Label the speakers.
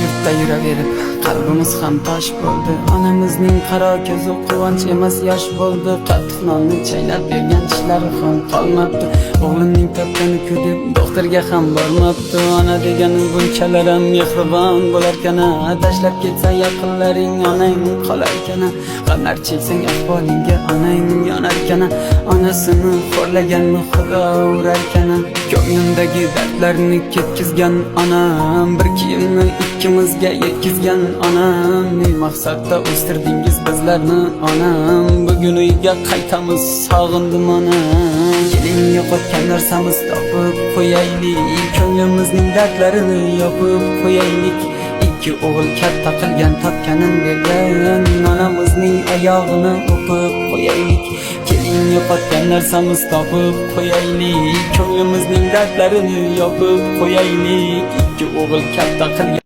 Speaker 1: yurtda yuraverib qalbimiz ham tosh bo'ldi. Onamizning qaro ko'zi quvonch emas yosh bo'ldi. Qattiq nonni chaynab bergan tishlari ham qolmabdi. O'g'limning topganiku deb doktorga ham bormabdi. Ona degani bunchalar ham mehribon bo'larkan tashlab ketsang yaqinlaring onang qolarkan g'amlar cheksang ahvolingga onang yonarkan onasini xo'rlaganni xudo urarkan ko'nglimdagi dardlarni ketkizgan onam bir kiyimni ikkimizga yetkizgan onam. Ne maqsadda o'stirdingiz bizlarni onam. Uyga qaytamiz sog'indim onam keling yo'qotgan narsamiz topib qo'yaylik ko'nglimizning dardlarini yopib qo'yaylik ikki o'g'il katta qilgan topganin bergan onamizning oyog'ini o'pib qo'yaylik keling yo'qotgan narsamiz topib qo'yaylik ko'nglimizning dardlarini yopib qo'yaylik ikki o'g'il katta qilgan